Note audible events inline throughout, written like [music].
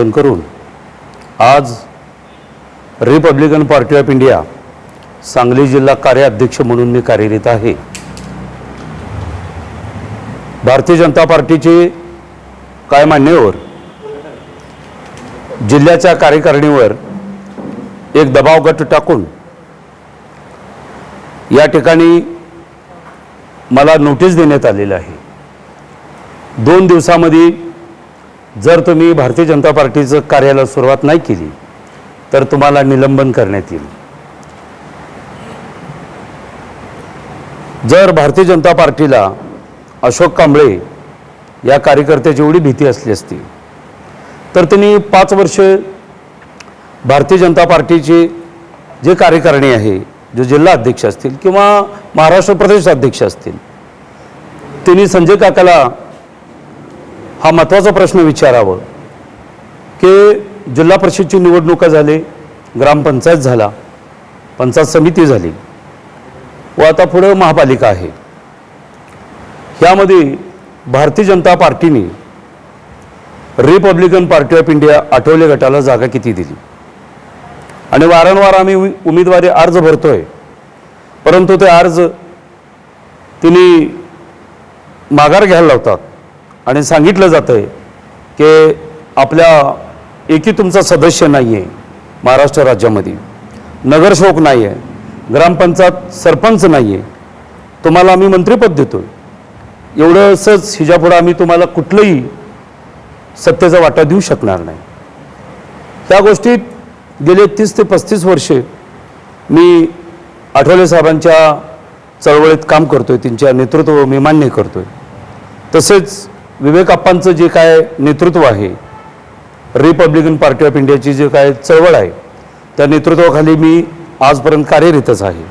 संबोधन करून आज Republican Party of India Sangli जिल्हा कार्याध्यक्ष म्हणून मी कार्यरत आहे. भारतीय जनता पार्टीचे काय मान्यवर? जिल्ह्याच्या कार्यकारिणीवर एक दबाव गट टाकून या ठिकाणी मला नोटीस देण्यात आलेली आहे. दोन दिवसामध्ये जर तुम्ही भारतीय जनता पार्टीचं कार्याला सुरुवात नाही केली तर तुम्हाला निलंबन करण्यात येईल. जर भारतीय जनता पार्टीला अशोक कांबळे या कार्यकर्त्याची एवढी भीती असली असती तर त्यांनी पाच वर्ष भारतीय जनता पार्टीचे जे कार्यकारिणी आहे जे जिल्हा अध्यक्ष असतील किंवा महाराष्ट्र प्रदेश अध्यक्ष असतील त्यांनी संजय काकाला हा महत्त्वाचा प्रश्न विचारावं. की जिल्हा परिषदची निवडणुका झाली ग्रामपंचायत झाला पंचायत समिती झाली व आता पुढं महापालिका आहे. ह्यामध्ये Bharatiya Janata पार्टीने Republican Party of India Athawale गटाला जागा किती दिली? आणि वारंवार आम्ही उ- उमेदवारी अर्ज भरतोय. परंतु ते अर्ज तिने माघार घ्यायला लावतात. आणि सांगितलं जातं आहे की आपल्या एकी तुमचा सदस्य नाही आहे महाराष्ट्र राज्यामध्ये. नगरसेवक नाही आहे ग्रामपंचायत सरपंच नाही आहे तुम्हाला आम्ही मंत्रिपद देतो एवढं सहज हिच्यापुढं आम्ही तुम्हाला कुठलंही सत्तेचा वाटा देऊ शकणार नाही. त्या गोष्टीत गेले तीस ते पस्तीस वर्षे मी आठवले साहेबांच्या चळवळीत काम करतो आहे त्यांच्या नेतृत्व मी मान्य करतो आहे तसेच विवेक आप्पांचं जे काय नेतृत्व आहे रिपब्लिकन पार्टी ऑफ इंडियाची जे काय चळवळ आहे त्या नेतृत्वाखाली मी आजपर्यंत कार्यरतच आहे.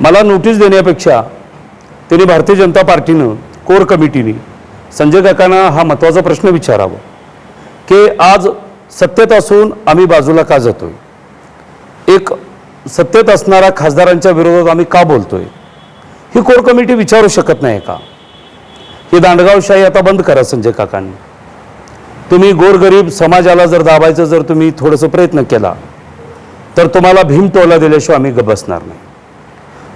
मला नोटीस देण्यापेक्षा त्यांनी भारतीय जनता पार्टीनं कोर कमिटीने संजय काकांना हा महत्त्वाचा प्रश्न विचारावा की आज सत्तेत असून आम्ही बाजूला का जातो आहे एक सत्तेत असणाऱ्या खासदारांच्या विरोधात आम्ही का बोलतो आहे ही कोर कमिटी विचारू शकत नाही का? ही दांडगावशाही आता बंद करा संजय काकांनी. तुम्ही गोरगरीब समाजाला जर दाबायचं जर तुम्ही थोडंसं प्रयत्न केला तर तुम्हाला भीम टोला दिल्याशिवाय आम्ही ग बसणार नाही.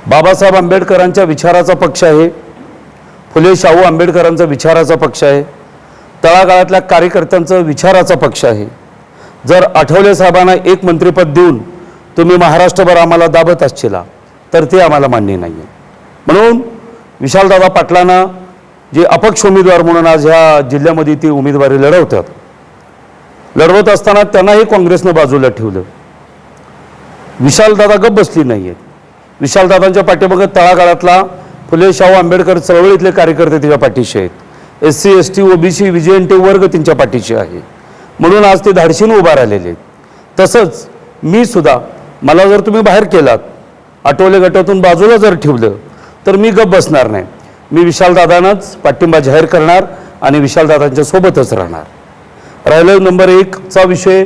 बाबासाहेब आंबेडकरांच्या विचाराचा पक्ष आहे. फुले शाहू आंबेडकरांचा विचाराचा पक्ष आहे. तळागाळातल्या कार्यकर्त्यांचा विचाराचा पक्ष आहे. जर आठवले साहेबांना एक मंत्रिपद देऊन तुम्ही महाराष्ट्रभर आम्हाला दाबत असशिला तर ते आम्हाला मान्य नाही आहे म्हणून विशालदादा पाटलांना जे अपक्ष उमेदवार म्हणून आज ह्या जिल्ह्यामध्ये ती उमेदवारी लढवतात. लढवत असताना त्यांनाही काँग्रेसनं बाजूला ठेवलं. विशालदादा गप बसली नाही आहेत विशालदादांच्या पाठीमागं तळागाळातला फुले शाहू आंबेडकर चळवळीतले कार्यकर्ते त्याच्या पाठीशी आहेत. S C S T OBC विजयंटे वर्ग त्यांच्या पाठीशी आहे. म्हणून आज ते धाडशीनं उभा राहिलेले आहेत. तसंच मी सुद्धा मला जर तुम्ही बाहेर केलात आठवले गटातून बाजूला जर ठेवलं तर मी गप बसणार नाही. मी विशालदादांनाच पाठिंबा जाहीर करणार आणि विशालदादांच्या सोबतच राहणार. राहिलं नंबर एकचा विषय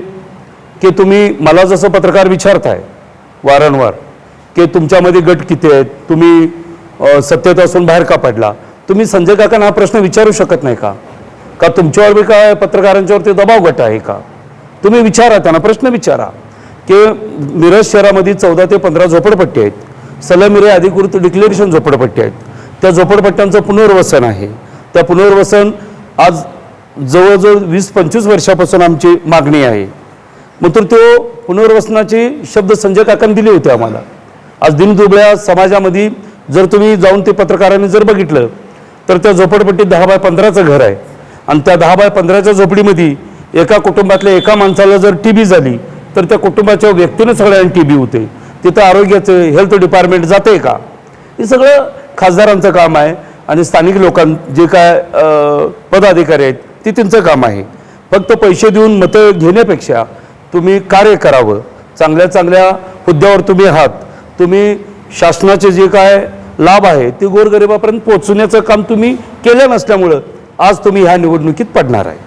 की तुम्ही मला जसं पत्रकार विचारताय वारंवार की तुमच्यामध्ये गट किती आहेत तुम्ही सत्तेत असून बाहेर का पडला तुम्ही संजय काकांना हा प्रश्न विचारू शकत नाही का? का तुमच्यावर बी काय पत्रकारांच्यावरती दबाव गट आहे का? तुम्ही विचारा त्यांना प्रश्न विचारा. की मिरज शहरामध्ये चौदा ते पंधरा झोपडपट्टी आहेत. सलमिरे अधिकृत डिक्लेरेशन झोपडपट्टी आहेत. त्या झोपडपट्ट्यांचं पुनर्वसन आहे. त्या पुनर्वसन आज जवळजवळ वीस पंचवीस वर्षापासून आमची मागणी आहे. मग तर तो पुनर्वसनाचे शब्द संजय काकांनी दिले होते आम्हाला. आज दिनदुबळ्या समाजामध्ये जर तुम्ही जाऊन ते पत्रकारांनी जर बघितलं तर त्या झोपडपट्टीत दहा बाय पंधराचं घर आहे. आणि त्या दहा बाय पंधराच्या झोपडीमध्ये एका कुटुंबातल्या एका माणसाला जर टी बी झाली तर त्या कुटुंबाच्या व्यक्तीनं सगळ्यांना टी बी होते. तिथं आरोग्याचं हेल्थ डिपार्टमेंट जाते का? हे सगळं खासदारांचं काम आहे आणि स्थानिक लोकां जे काय पदाधिकारी आहेत ते त्यांचं काम आहे. फक्त पैसे देऊन मतं घेण्यापेक्षा तुम्ही कार्य करावं. चांगल्या चांगल्या हुद्द्यावर तुम्ही आहात. तुम्ही शासनाचे जे काय लाभ आहे ते गोरगरिबापर्यंत पोचवण्याचं काम तुम्ही केलं नसल्यामुळं आज तुम्ही ह्या निवडणुकीत पडणार आहे.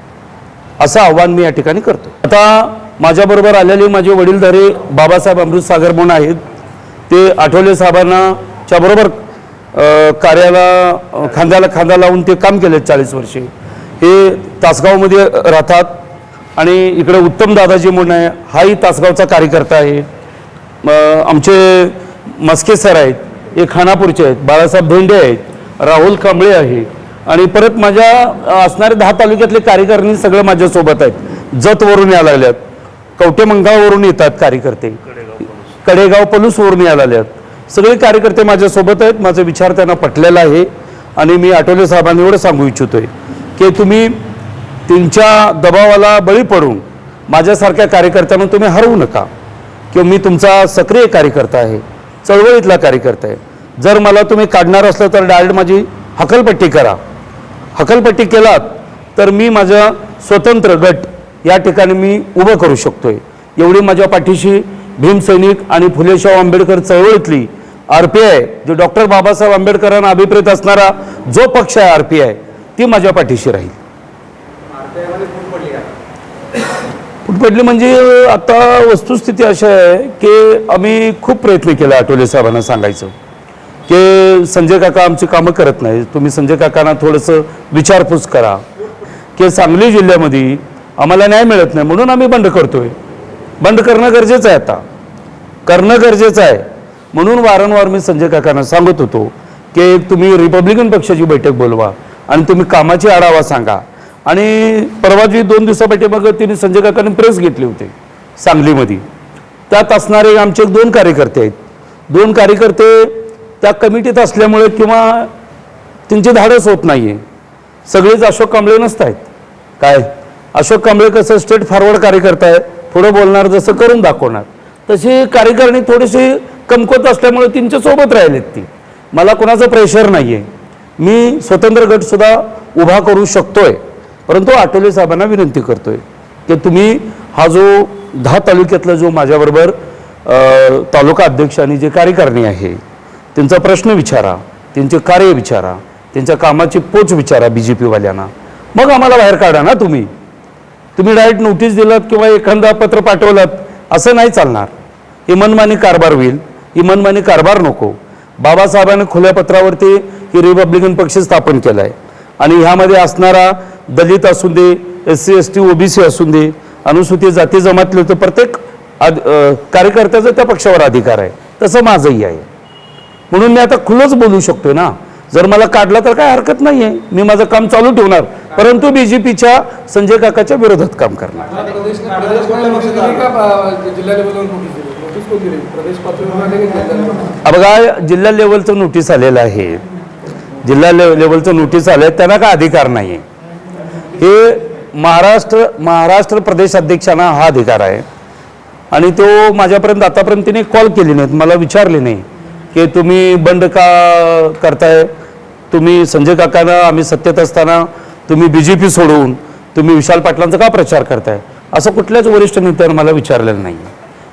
असं आव्हान मी या ठिकाणी करतो. आता माझ्याबरोबर आलेले माझे वडीलधारे बाबासाहेब अमृत सागर म्हणून आहेत. ते आठवले साहेबांना च्या बरोबर कार्याला खांद्याला खांदा लावून ते काम केले चाळीस वर्षे. हे तासगावमध्ये राहतात आणि इकडे उत्तम दादाजी म्हणून आहे. हाही तासगावचा कार्यकर्ता आहे. आमचे मस्के सर आहेत हे खानापूरचे आहेत बाळासाहेब भेंडे आहेत राहुल कांबळे आहे. आणि परत माझ्या असणारे दहा तालुक्यातले कार्यकारिणी सगळे माझ्यासोबत आहेत. जतवरून यायला लागल्यात. कवटेमंगावरून येतात कार्यकर्ते. कडेगाव पलूसवरून यायला लागल्यात. सगळे कार्यकर्ते माझ्यासोबत आहेत. माझा विचार त्यांना पटलेला आहे. आणि मी आठवले साहेबांना एवढं सांगू इच्छितोय की तुम्ही त्यांच्या दबावाला बळी पडून माझ्यासारख्या कार्यकर्त्यांना तुम्ही हरवू नका. किंवा मी तुमचा सक्रिय कार्यकर्ता आहे. चळवळीतला कार्यकर्ता आहे. जर मला तुम्ही काढणार असलं तर डायरेक्ट माझी हकलपट्टी करा. हकलपट्टी केलात तर मी माझा स्वतंत्र गट या ठिकाणी मी उभं करू शकतो आहे एवढी माझ्या पाठीशी भीमसैनिक आणि फुले शाहू आंबेडकर चळवळीतली आर पी आय जो डॉक्टर बाबासाहेब आंबेडकरांना अभिप्रेत असणारा जो पक्ष आहे आर पी आय ती माझ्या पाठीशी राहील. फूट पडली म्हणजे आता वस्तुस्थिती अशी आहे की आम्ही खूप प्रयत्न केला आठवले साहेबांना सांगायचं. की संजय काका आमची कामं करत नाही तुम्ही संजय काकांना थोडंसं विचारपूस करा. की सांगली जिल्ह्यामध्ये आम्हाला न्याय मिळत नाही म्हणून आम्ही बंद करतोय. बंद करणं गरजेचं आहे आता. करणं गरजेचं आहे. म्हणून वारंवार मी संजय काकांना सांगत होतो की तुम्ही रिपब्लिकन पक्षाची बैठक बोलवा आणि तुम्ही कामाची आढावा सांगा. आणि परवाची दोन दिवसापाठी मग तिने संजय काकांनी प्रेस घेतली होती सांगलीमध्ये. त्यात असणारे आमचे दोन कार्यकर्ते आहेत. दोन कार्यकर्ते त्या कमिटीत असल्यामुळे किंवा त्यांचे धाडस होत नाही आहे सगळेच अशोक कांबळे नसत आहेत काय? अशोक कांबळे कसं स्टेट फॉरवर्ड कार्यकर्ता आहे थोडं बोलणार जसं करून दाखवणार. तशी कार्यकारिणी थोडीशी कमकुवत असल्यामुळे त्यांच्यासोबत राहिलेत ती. मला कुणाचं प्रेशर नाही आहे मी स्वतंत्र गटसुद्धा उभा करू शकतोय. परंतु आठवले साहेबांना विनंती करतोय की तुम्ही हा जो दहा तालुक्यातला जो माझ्याबरोबर तालुका अध्यक्ष आणि जे कार्यकारिणी आहे त्यांचा प्रश्न विचारा त्यांचे कार्य विचारा त्यांच्या कामाची पोच विचारा बी जे पीवाल्यांना मग आम्हाला बाहेर काढा ना तुम्ही. तुम्ही डायरेक्ट नोटीस दिलात किंवा एखादा पत्र पाठवलात असं नाही चालणार. ही मनमानी कारभार होईल. ही मनमानी कारभार नको. बाबासाहेबांनी खुल्या पत्रावरती ही रिपब्लिकन पक्ष स्थापन केला आहे आणि ह्यामध्ये असणारा दलित असू दे S C S T OBC असू दे अनुसूचित जाती जमातले तर प्रत्येक आद- कार्यकर्त्याचा त्या पक्षावर अधिकार आहे. तसं माझंही आहे. म्हणून मी आता खुलंच बोलू शकतोय ना. जर मला काढला तर काय हरकत नाही आहे मी माझं काम चालू ठेवणार. परंतु बीजेपीच्या संजय काकाच्या विरोधात काम करणार? हा बघा जिल्हा लेवलचं नोटीस आलेलं आहे. जिल्हा लेवलचं नोटीस आलं आहे त्यांना काय अधिकार नाही आहे हे महाराष्ट्र महाराष्ट्र प्रदेश अध्यक्षांना हा अधिकार आहे. आणि तो माझ्यापर्यंत आतापर्यंत तिने कॉल केली नाहीत मला विचारले नाही की तुम्ही बंड का करताय? तुम्ही संजय काकांना आम्ही सत्तेत असताना तुम्ही बी जे पी सोडून तुम्ही विशाल पाटलांचा का प्रचार करताय? असं कुठल्याच वरिष्ठ नेत्यानं मला विचारलेलं नाही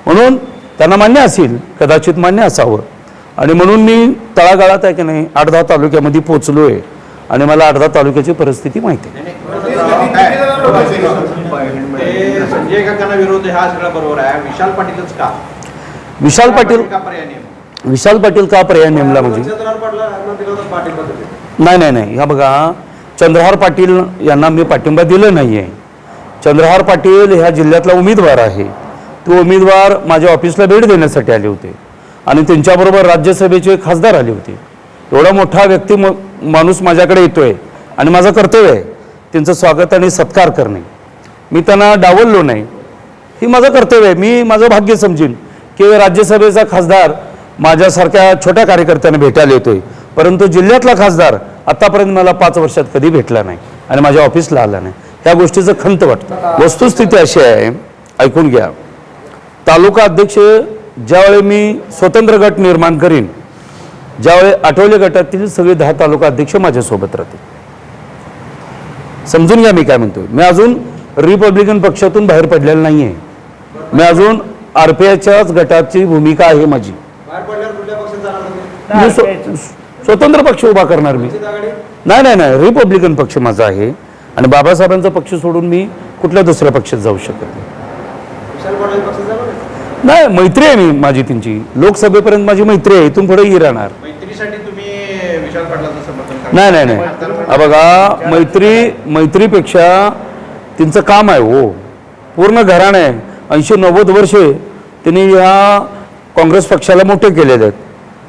म्हणून त्यांना मान्य असेल कदाचित मान्य असावं. आणि म्हणून मी तळागाळात आहे की नाही आठ दहा तालुक्यामध्ये पोचलो आहे आणि मला आठ दहा तालुक्याची परिस्थिती माहिती आहे. विशाल पाटील विशाल पाटील का पर्याय नेमला म्हणजे? नाही नाही नाही. ह्या बघा चंद्रहार पाटील यांना मी पाठिंबा दिलं नाही आहे चंद्रहार पाटील ह्या जिल्ह्यातला उमेदवार आहे. तो उमेदवार माझ्या ऑफिसला भेट देण्यासाठी आले होते आणि त्यांच्याबरोबर राज्यसभेचे खासदार आले होते. एवढा मोठा व्यक्ती म- माणूस माझ्याकडे येतो आहे आणि माझं कर्तव्य आहे त्यांचं स्वागत आणि सत्कार करणे. मी त्यांना डावललो नाही. हे माझं कर्तव्य आहे. मी माझं भाग्य समजीन की राज्यसभेचा खासदार माझ्यासारख्या छोट्या कार्यकर्त्यांना भेटायला येतोय. परंतु जिल्ह्यातला खासदार आतापर्यंत मला पाच वर्षात कधी भेटला नाही आणि माझ्या ऑफिसला आला नाही. ह्या गोष्टीचं खंत वाटतं. वस्तुस्थिती अशी आहे ऐकून घ्या. तालुका अध्यक्ष ज्यावेळी मी स्वतंत्र गट निर्माण करीन ज्यावेळी आठवले गटातील सगळे दहा तालुका अध्यक्ष माझ्यासोबत राहतील. समजून घ्या मी काय म्हणतोय. मी अजून रिपब्लिकन पक्षातून बाहेर पडलेलं नाही आहे मी अजून आर पी आयच्याच गटाची भूमिका आहे माझी. स्वतंत्र पक्ष उभा करणार मी. नाही नाही नाही. रिपब्लिकन पक्ष माझा आहे. आणि बाबासाहेबांचा पक्ष सोडून मी कुठल्या दुसऱ्या पक्षात जाऊ शकत नाही. नाही? मैत्री आहे मी माझी त्यांची. लोकसभेपर्यंत माझी मैत्री आहे. इथून पुढे ही राहणार. नाही नाही नाही. बघा मैत्री मैत्रीपेक्षा त्यांचं काम आहे हो. पूर्ण घराणं आहे. ऐंशी नव्वद वर्षे त्यांनी ह्या काँग्रेस पक्षाला मोठे केलेले आहेत.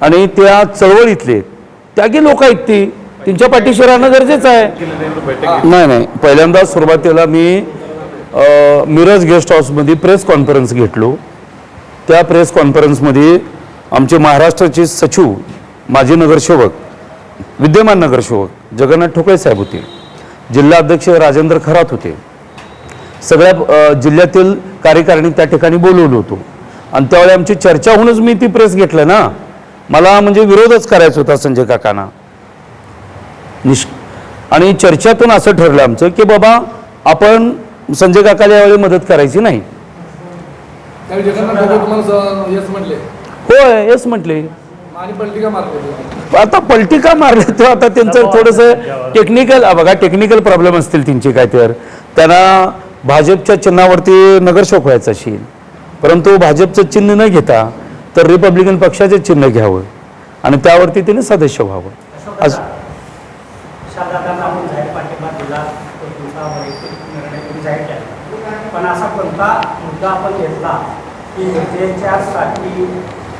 आणि त्या चळवळीतले आहेत. त्यागी लोक आहेत ती? त्यांच्या पाठीशी राहणं गरजेचं आहे. नाही नाही. पहिल्यांदा सुरुवातीला मी मिरज गेस्ट हाऊसमध्ये प्रेस कॉन्फरन्स घेतलो. त्या प्रेस कॉन्फरन्समध्ये आमचे महाराष्ट्राचे सचिव माजी नगरसेवक विद्यमान नगरसेवक जगन्नाथ ठोकळे साहेब होते. जिल्हा अध्यक्ष राजेंद्र खरात होते. सगळ्या जिल्ह्यातील कार्यकारिणी त्या ठिकाणी बोलवलं होतो. आणि त्यावेळी आमची चर्चा होऊनच मी ती प्रेस घेतलं ना. मला म्हणजे विरोधच करायचा होता संजय काकांना. निष् आणि चर्चेतून असं ठरलं आमचं की बाबा आपण संजय काकाला यावेळी मदत करायची नाही. त्यावेळी जगन्नाथ ठाकरे तुम्हाला स- येस म्हटले. होय येस म्हटले. आता पलटी का मारले तर आता त्यांचं थोडंसं टेक्निकल बघा टेक्निकल प्रॉब्लेम असतील त्यांचे काय तर. त्यांना भाजपच्या चिन्हावरती नगरसेवक व्हायचं असेल. परंतु भाजपचं चिन्ह न घेता तर रिपब्लिकन पक्षाचे चिन्ह घ्यावं आणि त्यावरती तिने सदस्य व्हावं. असं आपण जाहीर पाठिंबा दिला. तो तुमचा पण असा कोणता मुद्दा आपण घेतला की निर्जयच्यासाठी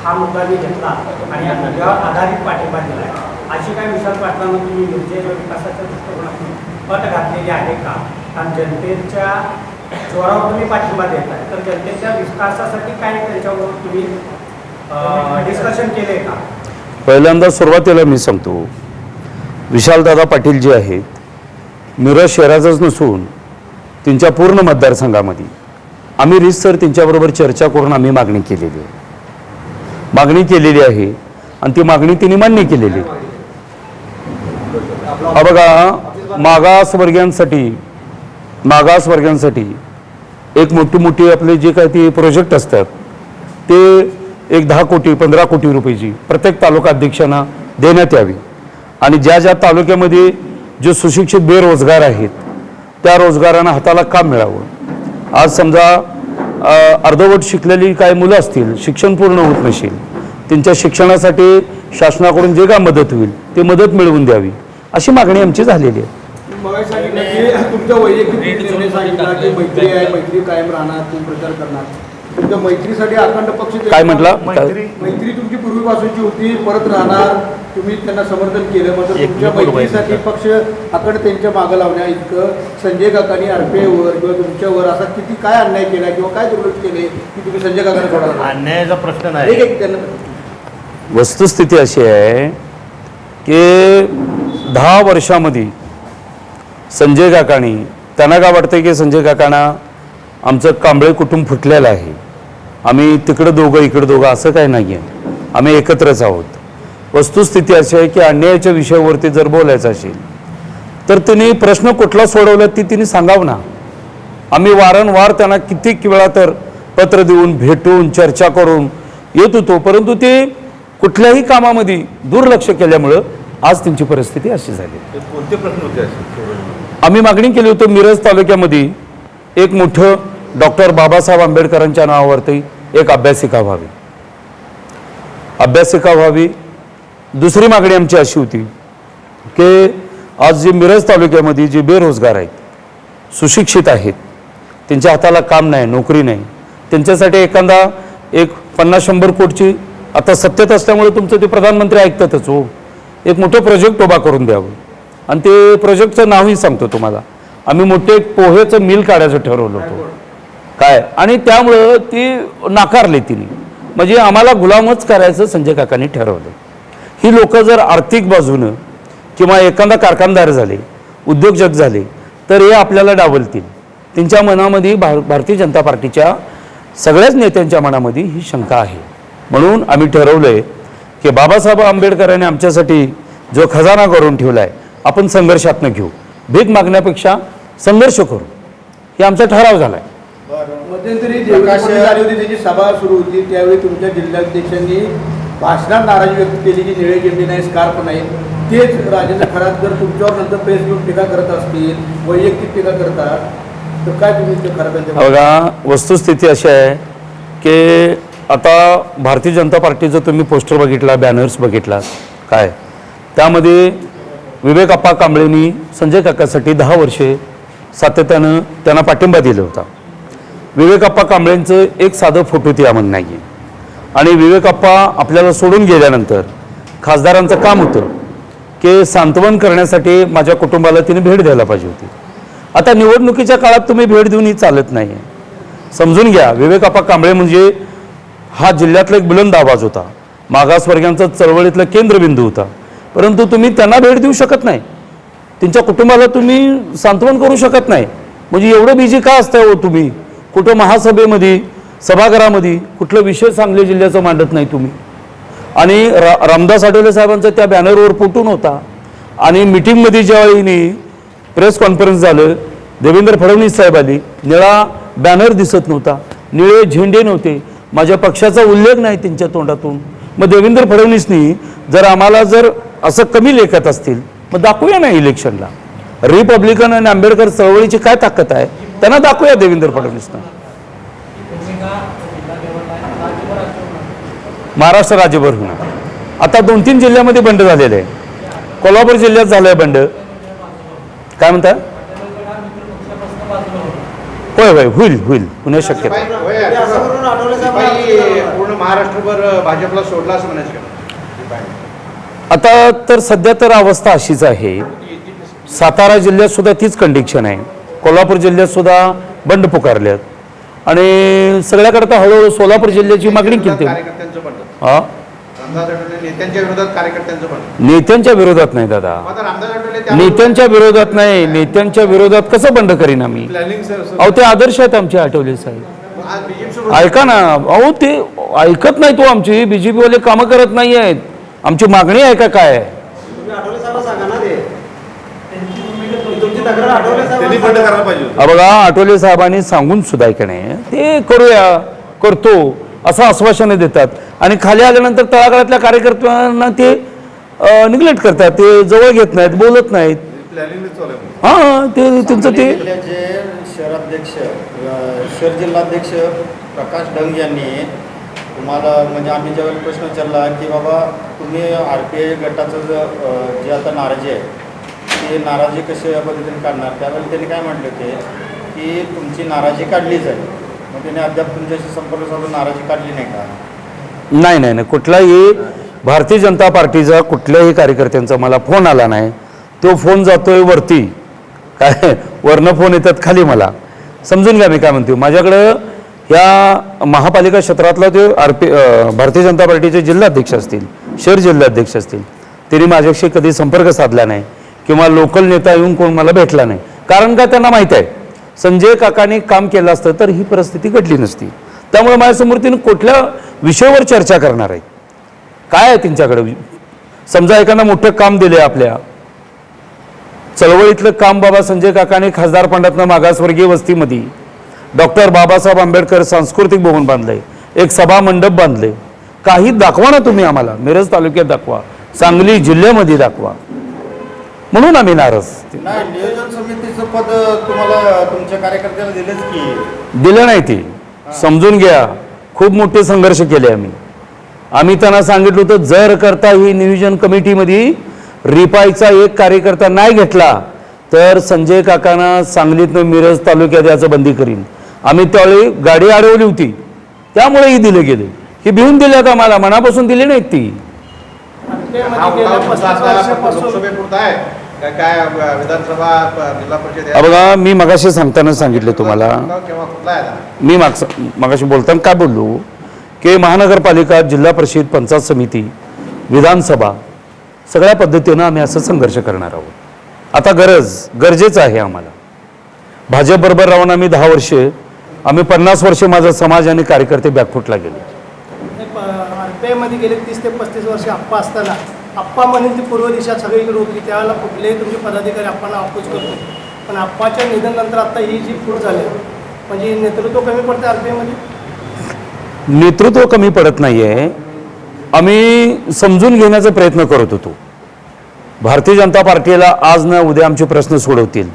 हा मुद्दा मी घेतला आणि या मुद्द्यावर आधारित पाठिंबा दिला आहे अशी काय विशाल पाटलांना तुम्ही. निर्जय विकासाच्या दृष्टिकोनातून पट घातलेली आहे का? कारण जनतेच्या जोरावर तुम्ही पाठिंबा देत आहे तर जनतेच्या विकासासाठी काय त्यांच्याबरोबर तुम्ही डिस्कशन केले का? पहिल्यांदा सुरुवातीला मी सांगतो. विशालदादा पाटील जे आहेत मिरज शहराचंच नसून त्यांच्या पूर्ण मतदारसंघामध्ये आम्ही रितसर त्यांच्याबरोबर चर्चा करून आम्ही मागणी केलेली आहे. मागणी केलेली आहे आणि ती मागणी तिने मान्य केलेली आहे. हा बघा मागासवर्गीयांसाठी मागासवर्गीयांसाठी एक मोठी मोठी आपले जे काही ते प्रोजेक्ट असतात ते एक दहा कोटी पंधरा कोटी रुपयाची प्रत्येक तालुका अध्यक्षांना देण्यात यावी. आणि ज्या ज्या तालुक्यामध्ये जे सुशिक्षित बेरोजगार आहेत त्या रोजगारांना हाताला काम मिळावं? आज समजा अर्धवट शिकलेली काही मुलं असतील शिक्षण पूर्ण होत नसेल त्यांच्या शिक्षणासाठी शासनाकडून जे काय मदत होईल ते मदत मिळवून द्यावी अशी मागणी आमची झालेली आहे. मग वैयक्तिक मैत्री मैत्री मैत्रीसाठी अखंड पक्ष काय म्हटला? काय मैत्री तुमची पूर्वीपासूनची होती परत राहणार. तुम्ही त्यांना समर्थन केलं मात्र तुमच्या मैत्रीसाठी पक्ष अखंड त्यांच्या मागं लावण्या इतकं. संजय काकांनी आरपीआयवर किंवा तुमच्यावर असा किती काय अन्याय केला किंवा काय दुर्लक्ष केले की तुम्ही संजय काकांना सोडा अन्यायाचा प्रश्न नाही. एक त्यांना. वस्तुस्थिती अशी आहे की दहा वर्षामध्ये संजय काकाणी त्यांना काय वाटतं की संजय काकांना आमचं कांबळे कुटुंब फुटलेलं आहे. आम्ही तिकडं दोघं इकडं दोघं असं काय नाही आहे आम्ही एकत्रच आहोत. वस्तुस्थिती अशी आहे की अन्यायाच्या विषयावरती जर बोलायचं असेल तर तिने प्रश्न कुठला सोडवला ती तिने सांगावं ना. आम्ही वारंवार त्यांना कित्येक वेळा तर पत्र देऊन भेटून चर्चा करून येत होतो परंतु ते कुठल्याही कामामध्ये दुर्लक्ष केल्यामुळं आज त्यांची परिस्थिती अशी झाली. कोणते प्रश्न होते आम्ही मागणी केली होती मिरज तालुक्यामध्ये एक मोठं डॉक्टर बाबासाहेब आंबेडकरांच्या नावावरती एक अभ्यासिका व्हावी. अभ्यासिका व्हावी. दुसरी मागणी आमची अशी होती की आज जे मिरज तालुक्यामध्ये जे बेरोजगार आहेत सुशिक्षित आहेत त्यांच्या हाताला काम नाही नोकरी नाही त्यांच्यासाठी एखादा एक पन्नास शंभर कोटची आता सत्तेत असल्यामुळे तुमचं ते प्रधानमंत्री ऐकतातच हो. एक मोठं प्रोजेक्ट उभा करून द्यावं. आणि ते प्रोजेक्टचं नावही सांगतो तुम्हाला. आम्ही मोठे एक पोहेचं मिल काढायचं ठरवलं होतं. काय? आणि त्यामुळं ती नाकारली तिने. म्हणजे आम्हाला गुलामच करायचं संजय काकांनी ठरवलं. ही लोक जर आर्थिक बाजूनं किंवा एखादा कारखानदार झाले उद्योजक झाले तर हे आपल्याला डावलतील. त्यांच्या मनामध्ये भार भारतीय जनता पार्टीच्या सगळ्याच नेत्यांच्या मनामध्ये ही शंका आहे. म्हणून आम्ही ठरवलं आहे की बाबासाहेब आंबेडकरांनी आमच्यासाठी जो खजाना करून ठेवला आहे आपण संघर्षातनं घेऊ. भीक मागण्यापेक्षा संघर्ष करू. हे आमचा ठराव झाला आहे मध्यंतरी आली होती त्याची सभा सुरू होती त्यावेळी तुमच्या जिल्हाध्यक्षांनी भाषणात नाराजी व्यक्त केली की निळे झेंडे नाही स्कार्फ नाही तेच राजेंद्र खरातकर तुमच्यावर नंतर प्रेस घेऊन टीका करत असतील वैयक्तिक टीका करतात तर काय तुम्ही ते खरात बघा वस्तुस्थिती अशी आहे की आता भारतीय जनता पार्टीचं तुम्ही पोस्टर बघितला बॅनर्स बघितला काय? त्यामध्ये विवेक अप्पा कांबळेंनी संजय काकासाठी दहा वर्षे सातत्यानं त्यांना पाठिंबा दिला होता. विवेकाप्पा कांबळेंचं एक साधं फोटो ती आम्हाला नाही आहे आणि विवेकाप्पा आपल्याला सोडून गेल्यानंतर खासदारांचं काम होतं की सांत्वन करण्यासाठी माझ्या कुटुंबाला तिने भेट द्यायला पाहिजे होती. आता निवडणुकीच्या काळात तुम्ही भेट देऊन ही चालत नाही आहे समजून घ्या विवेकाप्पा कांबळे म्हणजे हा जिल्ह्यातला एक बुलंद आवाज होता. मागासवर्गीयांचा चळवळीतला केंद्रबिंदू होता. परंतु तुम्ही त्यांना भेट देऊ शकत नाही. त्यांच्या कुटुंबाला तुम्ही सांत्वन करू शकत नाही. म्हणजे एवढं बिझी का असताय हो तुम्ही? कुठं महासभेमध्ये सभागृहामध्ये कुठलं विषय सांगली जिल्ह्याचं मांडत नाही तुम्ही. आणि रा रामदास आठवले साहेबांचा त्या बॅनरवर फुटून होता. आणि मिटिंगमध्ये ज्यावेळी प्रेस कॉन्फरन्स झालं देवेंद्र फडणवीस साहेब आली निळा बॅनर दिसत नव्हता निळे झेंडे नव्हते माझ्या पक्षाचा उल्लेख नाही त्यांच्या तोंडातून. मग देवेंद्र फडणवीसनी जर आम्हाला जर असं कमी लेखत असतील मग दाखवूया ना इलेक्शनला. रिपब्लिकन आणि आंबेडकर चळवळीची काय ताकद आहे? त्यांना दाखवूया देवेंद्र फडणवीसना. महाराष्ट्र राज्यभर होणार. आता दोन तीन जिल्ह्यामध्ये बंड झालेले आहे. कोल्हापूर जिल्ह्यात झालंय बंड. काय म्हणता? होय होय होईल होईल. शक्यता आहे. म्हणायचं का आता तर सध्या तर अवस्था अशीच आहे. सातारा जिल्ह्यात सुद्धा तीच कंडिक्शन आहे. कोल्हापूर जिल्ह्यात सुद्धा बंड पुकारल्यात आणि सगळ्याकडे तर हळूहळू सोलापूर जिल्ह्याची मागणी केली हा? नेत्यांच्या विरोधात नाही दादा. नेत्यांच्या विरोधात नाही. नेत्यांच्या विरोधात कसं बंड करीन आम्ही? अहो ते आदर्श आहेत आमचे आठवले साहेब. ऐका ना. अहो ते ऐकत नाही तो आमची. बीजेपीवाले कामं करत नाही आहेत आमची मागणी आहे का काय त्यांनी बंद करायला पाहिजे होतं. हा बघा आठवले साहेबांनी सांगून सुद्धा ऐका नाही ते करूया करतो असं आश्वासनं देतात. आणि खाली आल्यानंतर तळागाळातल्या कार्यकर्त्यांना ते निग्लेक्ट करतात ते जवळ घेत नाहीत बोलत नाहीत. हां ते सांगली ते शहराध्यक्ष शहर जिल्हाध्यक्ष प्रकाश डंग यांनी तुम्हाला म्हणजे आम्ही ज्यावेळेला प्रश्न विचारला की बाबा तुम्ही आर पी आय गटाचं जे आता नाराजी आहे ते नाराजी कशी या पद्धतीने काढणार? त्यावेळी त्यांनी काय म्हटले होते की तुमची नाराजी काढली जाईल मग त्यांनी अद्याप तुमच्याशी संपर्क साधून नाराजी काढली नाही का? नाही नाही नाही. कुठलाही भारतीय जनता पार्टीचा कुठल्याही कार्यकर्त्यांचा मला फोन आला नाही. तो फोन जातोय वरती. काय? वरनं फोन येतात खाली मला. समजून घ्या मी काय म्हणतो. माझ्याकडं या महापालिका क्षेत्रातला ते आर पी भारतीय जनता पार्टीचे जिल्हाध्यक्ष असतील शहर जिल्हाध्यक्ष असतील त्यांनी माझ्याशी कधी संपर्क साधला नाही. किंवा लोकल नेता येऊन कोण मला भेटला नाही. कारण का त्यांना माहीत आहे? संजय काकांनी काम केलं असतं तर ही परिस्थिती घडली नसती. त्यामुळे माझ्यासमोर तिने कुठल्या विषयावर चर्चा करणार आहे? काय आहे त्यांच्याकडे? समजा एखादा मोठं काम दिले आपल्या. चळवळीतलं काम बाबा संजय काकाने खासदार पंडातनं मागासवर्गीय वस्तीमध्ये. डॉक्टर बाबासाहेब आंबेडकर सांस्कृतिक भवन बांधलंय. एक सभा मंडप बांधले काही दाखवा ना तुम्ही आम्हाला. मिरज तालुक्यात दाखवा. सांगली जिल्ह्यामध्ये दाखवा. म्हणून आम्ही नाराज. नाही नियोजन समितीचं पद तुम्हाला तुमच्या कार्यकर्त्याला दिलेच की. दिलं नाही ते. समजून घ्या. खूप मोठे संघर्ष केले आम्ही. आम्ही त्यांना सांगितलं होतं जर करता ही नियोजन कमिटीमध्ये रिपाईचा एक कार्यकर्ता नाही घेतला तर संजय काकांना सांगलीतनं मिरज तालुक्यात याचं बंदी करीन. आम्ही त्यावेळी गाडी अडवली होती. त्यामुळे ही दिले गेले. ही भिवून दिल्यात आम्हाला. मनापासून दिली नाहीत ती. लोकसभेपुरता आहे. काय काय अ, विधानसभा प- जिल्हा परिषद हा बघा मी मगाशी सांगताना सांगितलं तुम्हाला? मी मागस मागाशी बोलताना काय बोललो? की महानगरपालिका जिल्हा परिषद पंचायत समिती विधानसभा सगळ्या पद्धतीनं आम्ही असं संघर्ष करणार आहोत. आता गरज गरजेचं आहे आम्हाला. भाजपबरोबर राहून आम्ही दहा वर्षे आम्ही पन्नास वर्षे माझा समाज आणि कार्यकर्ते बॅकफुटला गेले. गेले तीस ते पस्तीस वर्ष आप्पा असताना. आप्पा म्हणेल ती पूर्व दिशा सगळीकडे होती त्यावेळेला कुठलेही तुमचे पदाधिकारी आप्पांना अपोज करतो पण आप्पाच्या निधनानंतर आता ही जी फूट झाली म्हणजे नेतृत्व कमी पडते आर नेतृत्व कमी पडत नाही आहे आम्ही समजून घेण्याचा प्रयत्न करत होतो. भारतीय जनता पार्टीला आज ना उद्या आमचे प्रश्न सोडवतील.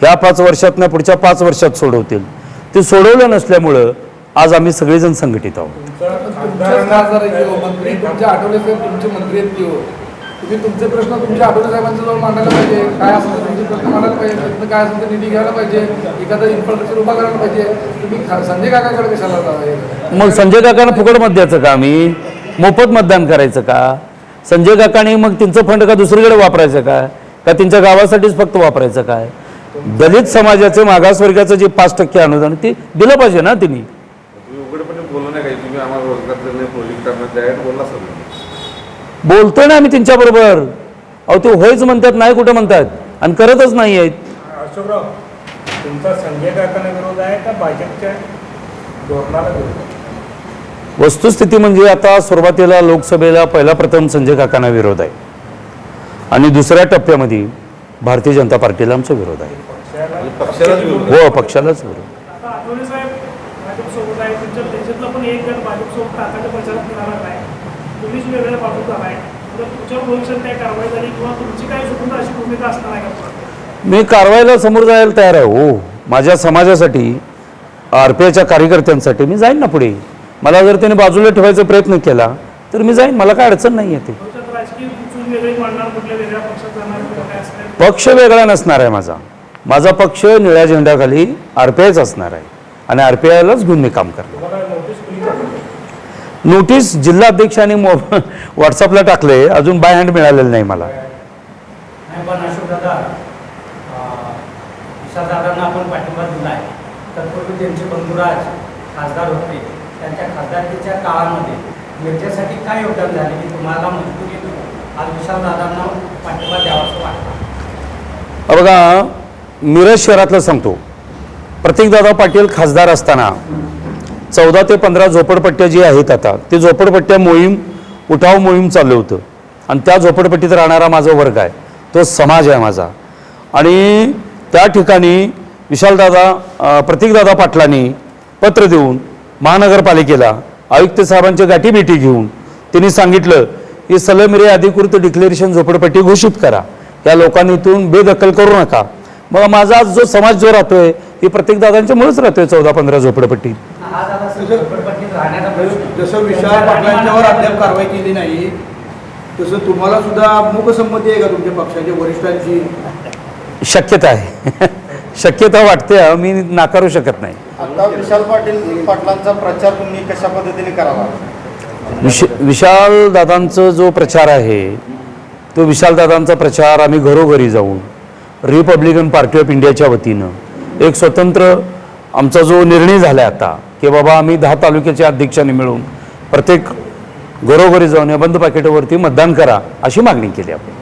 ह्या पाच वर्षात ना पुढच्या पाच वर्षात सोडवतील. ते सोडवलं नसल्यामुळं आज आम्ही सगळेजण संघटित आहोत. तुम्ही तुमचे प्रश्न तुमच्या आठवले साहेबांच्या जवळ मांडायला पाहिजे. काय असेल तुमचे प्रश्न मांडायला पाहिजे. त्यातनं काय असेल तर निधी घ्यायला पाहिजे. एखादं इन्फ्रास्ट्रक्चर उभा करायला पाहिजे. तुम्ही संजय काकाकडे कशाला जावं मग संजय काकांना फुकट मत द्यायचं का आम्ही? मोफत मतदान करायचं का? संजय काकाने मग त्यांचं फंड का दुसरीकडे वापरायचं का? का त्यांच्या गावासाठीच फक्त वापरायचं काय दलित समाजाचे मागासवर्गाचं जे पाच टक्के अनुदान ते दिलं पाहिजे ना त्यांनी तुम्ही उघडपणे बोललं नाही काही तुम्ही आम्हाला रोजगार देणे प्रोजेक्ट डायरेक्ट बोलला सर बोलतोय ना आम्ही त्यांच्याबरोबर अहो ते होयच म्हणतात नाही कुठं म्हणतात. आणि करतच नाही आहेत. अशोकराव तुमचा संजय काकांना विरोध आहे का भाजपच्या धोरणाला विरोध? आहे? वस्तुस्थिती म्हणजे आता सुरुवातीला लोकसभेला पहिला प्रथम संजय काकांना विरोध आहे. आणि दुसऱ्या टप्प्यामध्ये भारतीय जनता पार्टीला आमचा विरोध आहे. पक्षाला पक्षालाच विरोध हो पक्षालाच विरोध आता आठवले साहेब भाजपसोबत आहे तुमच्या त्याच्यातलं पण एक गट भाजपसोबत काकाच्या प्रचारात फिरणार नाही तुम्हीच वेगळ्या आहे तर तुमच्यावर भविष्यात काय कारवाई झाली किंवा तुमची काय स्वतंत्र अशी भूमिका असणार आहे का मी कारवाईला समोर जायला तयार आहे हो. माझ्या समाजासाठी आर पी आयच्या कार्यकर्त्यांसाठी मी जाईन ना पुढे. मला जर त्याने बाजूला ठेवायचा प्रयत्न केला तर मी जाईन. मला काय अडचण नाही आहे ते. भविष्यात राजकीय चूल वेगळी मांडणार कुठल्या वेगळ्या पक्षात जाणार किंवा काय असणार पक्ष वेगळा नसणार आहे माझा. माझा पक्ष निळ्या झेंड्याखाली आर पी आयच असणार आहे. आणि आर पी आयलाच घेऊन मी काम करणार तुम्हाला नोटीस कुणी पाठवली? नोटीस जिल्हाध्यक्षांनी मो व्हॉट्सअपला टाकले अजून बाय हँड मिळालेलं नाही मला. दादा बघा मिरज शहरातलं सांगतो. प्रतीकदादा पाटील खासदार असताना चौदा ते पंधरा झोपडपट्ट्या जी आहेत आता ते झोपडपट्ट्या मोहीम उठाव मोहीम चाललं होतं. आणि त्या झोपडपट्टीत राहणारा माझा वर्ग आहे. तो समाज आहे माझा. आणि त्या ठिकाणी विशालदादा प्रतीकदादा पाटलांनी पत्र देऊन महानगरपालिकेला आयुक्त साहेबांच्या गाठीभेटी घेऊन त्यांनी सांगितलं की सलमरे अधिकृत डिक्लेरेशन झोपडपट्टी घोषित करा. या लोकांनी इथून बेदखल करू नका. मग माझा आज जो समाज जो राहतोय ही प्रत्येकदादांच्या दादांच्यामुळेच राहतोय चौदा पंधरा झोपडपट्टी. झोपडपट्टीत राहण्याचा प्रश्न जसं विशाल पाटलांच्यावर अद्याप कारवाई केली नाही तसं तुम्हाला सुद्धा मूकसंमती आहे का तुमच्या पक्षाच्या वरिष्ठांची? शक्यता आहे. [laughs] शक्यता वाटते हा, मी नाकारू शकत नाही. आता विशाल पाटील पाटलांचा प्रचार तुम्ही कशा पद्धतीने करावा? विश विशाल दादांचा जो प्रचार आहे तो विशाल दादांचा प्रचार आम्ही घरोघरी जाऊन रिपब्लिकन पार्टी ऑफ इंडियाच्या वतीनं एक स्वतंत्र आमचा जो निर्णय झाला आहे आता की बाबा आम्ही दहा तालुक्याच्या अध्यक्षांनी मिळून प्रत्येक घरोघरी जाऊन या बंद पाकिटावरती मतदान करा अशी मागणी केली आपण.